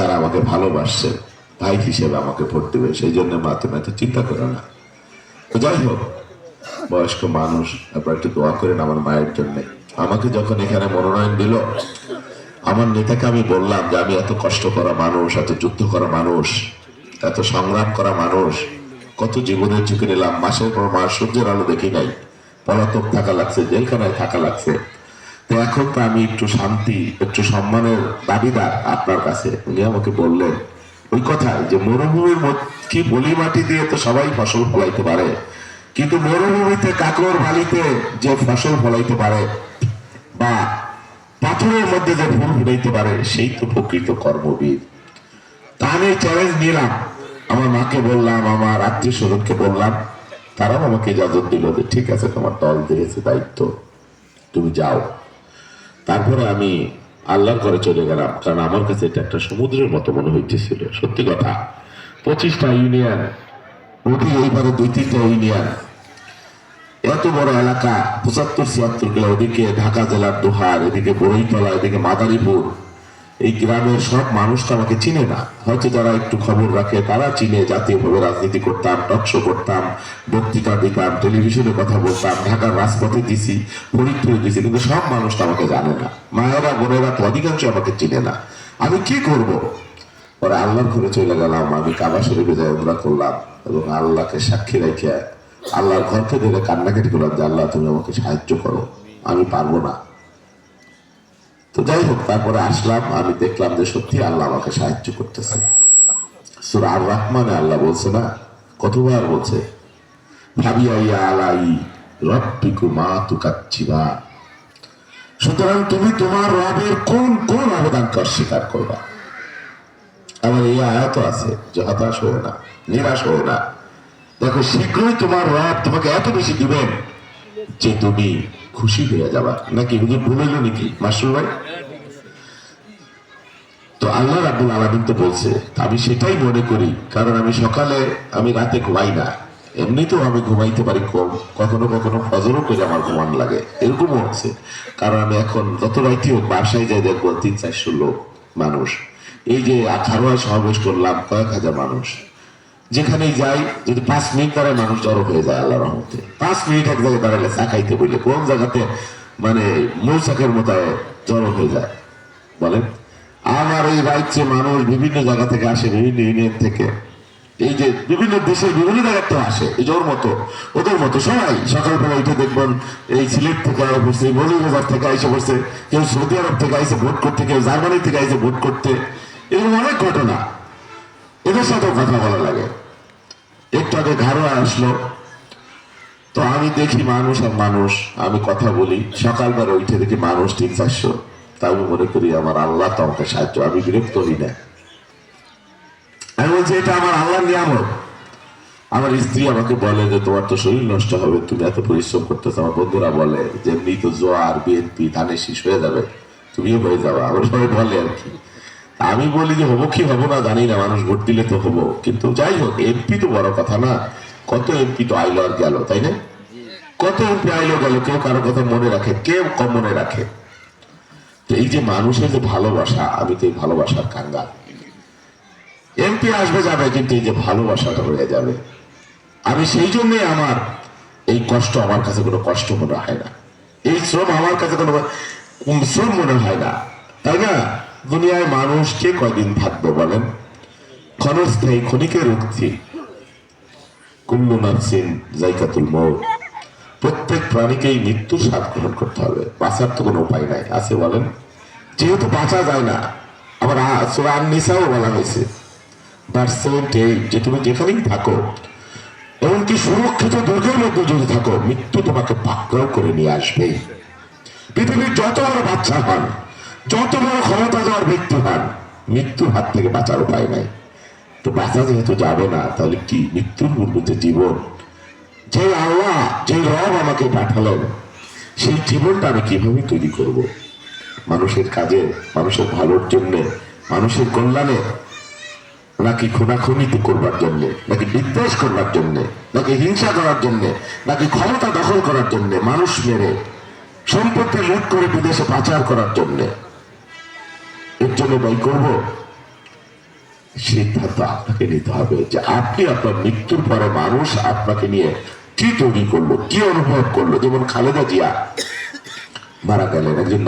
যারা আমাকে ভালোবাসছে ভাই হিসেবে আমাকে ভোট দেবে সেই জন্য মা তুমি এত চিন্তা করো না। যাই হোক, বয়স্ক মানুষ, আপনার একটু দোয়া করেন আমার মায়ের জন্য। আমাকে যখন এখানে মনোনয়ন দিল, আমার নেতাকে আমি বললাম যে আমি এত কষ্ট করা মানুষ, এত যুদ্ধ করা মানুষ, এত সংগ্রাম করা মানুষ, কত জীবনের ঝুঁকি নিলাম। মাসের পর মাস সূর্যের আলো দেখি নাই। পলাতক থাকা লাগছে, জেলখানায় থাকা লাগছে। তো এখন তো আমি একটু শান্তি, একটু সম্মানের দাবিদার আপনার কাছে। উনি আমাকে বললেন, ওই কথা, যে মরুভূমির কি বলি মাটি দিয়ে তো সবাই ফসল ফলাইতে পারে। কিন্তু মরুভূমিতে কাকর বালিতে যে ফসল ফলাইতে পারে, বা পাথরের মধ্যে যে ফুল ফুটাইতে পারে, সেই তো প্রকৃত কর্মবীর। তা আমি চ্যালেঞ্জ নিলাম। আমার মাকে বললাম, আমার আত্মীয় স্বজনকে বললাম, তারাও আমাকে ইজাজত দিল যে, ঠিক আছে, তোমার দল দিয়েছে দায়িত্ব। তুমি যাও। তারপরে আমি আল্লাহর ঘরে চলে গেলাম। কারণ আমার কাছে এটা একটা সমুদ্রের মতো মনে হইতেছিল। সত্যি কথা। পঁচিশটা ইউনিয়ন এইবারে দুই তিনটা ইউনিয়ন। এত বড় এলাকা, পঁচাত্তর ছিয়াত্তর কিলো ওদিকে ঢাকা জেলার দোহার, এদিকে বড়ইতলা এদিকে মাদারীপুর। এই গ্রামের সব মানুষ তো আমাকে চিনে না। হয়তো যারা একটু খবর রাখে, তারা চিনে। জাতীয়ভাবে রাজনীতি করতাম টকশো করতাম, বক্তৃতা দিতাম, টেলিভিশনে কথা বলতাম, ঢাকার রাজপথে দিছি ফরিদপুরে দিছি, কিন্তু সব মানুষ তো আমাকে জানে না। মায়েরা, বোনেরা তো অধিকাংশ আমাকে চিনে না। আমি কি করব? পরে আল্লাহর ঘরে চলে গেলাম, আমি কাবা শরীফে যাই, উমরা করলাম এবং আল্লাহকে সাক্ষী রেখে, আল্লাহর ঘরকে ধরে কান্নাকাটি করলাম যে, আল্লাহ, তুমি আমাকে সাহায্য করো। আমি পারব না। তো যাই হোক, তারপরে আসলাম, আমি দেখলাম যে সত্যি আল্লাহ আমাকে সাহায্য করতেছে। সুরা আর রহমানে আল্লাহ বলছে না, কতবার বলছে সুতরাং তুমি তোমার রবের কোন কোন অবদানকে অস্বীকার করবা? আমার এই আয়াত আছে যে হতাশ হয়ে না, নিরাশ হয়ে না। দেখো, শীঘ্রই তোমার রব তোমাকে এত বেশি দিবেন যে তুমি খুশি হয়ে যাবা। নাকি হুজুর ভুলেল নাকি? মাস্টার ভাই? তো আল্লাহ রাবুল আলমিন তো বলছে, আমি সেটাই মনে করি, কারণ আমি সকালে, আমি রাতে ঘুমাই না। এমনিতেও আমি ঘুমাইতে পারি কম, কখনো কখনো ফজরও করে আমার ঘুমান লাগে। এরকমও হচ্ছে। কারণ আমি এখন যত রাইতে হোক বাসায় যাই দেখব তিন চারশো লোক মানুষ। এই যে আঠারোয় সমাবেশ করলাম কয়েক হাজার মানুষ। যেখানেই যাই, যদি পাঁচ মিনিট দাঁড়ায় মানুষ জড়ো হয়ে যায় আল্লাহ রহমতে। পাঁচ মিনিট এক জায়গায় দাঁড়ালে চা খাইতে বললে কোন জায়গাতে মানে মৌচাকের মতো জড়ো হয়ে যায়? বলেন। আমার এই রাজ্যে মানুষ বিভিন্ন জায়গা থেকে আসে, বিভিন্ন ইউনিয়ন থেকে। এই যে বিভিন্ন দেশের বিভিন্ন জায়গা তো আসে, এই যে ওর মতো, ওদের মতো সবাই। সকালবেলা উঠে দেখবেন, এই সিলেট থেকে আয় বসছে মৌলভীবাজার থেকে আইসে বসছে কেউ সৌদি আরব থেকে আইসে ভোট করতে, কেউ জার্মানি থেকে আইসে ভোট করতে। এরকম অনেক ঘটনা। এদের সাথেও কথা বলা লাগে। একটু আগে আসলো। তো আমি দেখি মানুষ আর মানুষ। আমি কথা বলি। সকালবেলা উঠে দেখি মানুষ তিন চারশো। তা আমি মনে করি আমার আল্লাহ তো আমাকে সাহায্য। আমি বিরক্ত হই না। আমি বলছি, এটা আমার আল্লাহ নিয়ামত। আমার স্ত্রী আমাকে বলে যে, তোমার তো শরীর নষ্ট হবে। তুমি এত পরিশ্রম করতেছো। আমার বন্ধুরা বলে যে এমনি তো জোয়ার, বিএনপি, ধানের শীষ হয়ে যাবে, তুমিও হয়ে যাবে। আমার সবাই বলে আর কি। আমি বলি যে হব কি হব না জানি না, মানুষ ভোট দিলে তো হব। কিন্তু যাই হোক এমপি তো বড় কথা না। কত এমপি তো আইলো আর গেল, তাই না? কত এমপি আইলো গেল, কেউ কারও কথা মনে রাখে, কেউ কম মনে রাখে। এই যে মানুষের যে ভালোবাসা, আমি তো এই ভালোবাসার কাঙ্গাল। এমপি আসবে যাবে, কিন্তু এই যে ভালোবাসাটা হয়ে যাবে। আমি সেই জন্যে আমার এই কষ্ট, আমার কাছে কোনো কষ্ট মনে হয় না। এই শ্রম আমার কাছে কোনো শ্রম মনে হয় না, তাই না? দুনিয়ায় মানুষ কে কয়দিন থাকবে বলেন? ক্ষণস্থায়ী ক্ষণিকের উক্তি। কুল্লু নাফসিন জাইকাতুল মৌত প্রত্যেক প্রাণীকেই মৃত্যুর স্বাদ গ্রহণ করতে হবে। বাঁচার তো কোনো উপায় নাই, আছে বলেন? যেহেতু বাঁচা যায় না, আবার সুরান নিসাও বলা হয়েছে। যে তুমি যেখানেই থাকো, এমনকি সুরক্ষিত দুর্গের মধ্যে যদি থাকো, মৃত্যু তোমাকে পাকড়াও করে নিয়ে আসবে পৃথিবীর যত বড় বাচ্চা হন যত বড় ক্ষমতা দেওয়ার ব্যক্তি হন, মৃত্যুর হাত থেকে বাঁচার উপায় নাই। তো বাঁচা যেহেতু যাবে না, তাহলে কি মৃত্যুর যে জীবন, যে আল্লাহ, যে রব আমাকে পাঠালেন, সেই জীবনটা আমি কীভাবে তৈরি করব? মানুষের কাজে, মানুষের ভালোর জন্য, মানুষের কল্যাণে, নাকি খুনাখুনিতে করবার জন্য, নাকি বিদ্বেষ করবার জন্য, নাকি হিংসা করার জন্য, নাকি ক্ষমতা দখল করার জন্য, মানুষ মেরে, সম্পত্তি লুট করে বিদেশে পাচার করার জন্য জন্য ব্যয় করব সিদ্ধান্ত আপনাকে নিতে হবে যে আপনি আপনার মৃত্যুর পরে মানুষ আপনাকে নিয়ে কি তৈরি করল, কি অনুভব করল? যেমন খালেদা জিয়া মারা গেলেন, একজন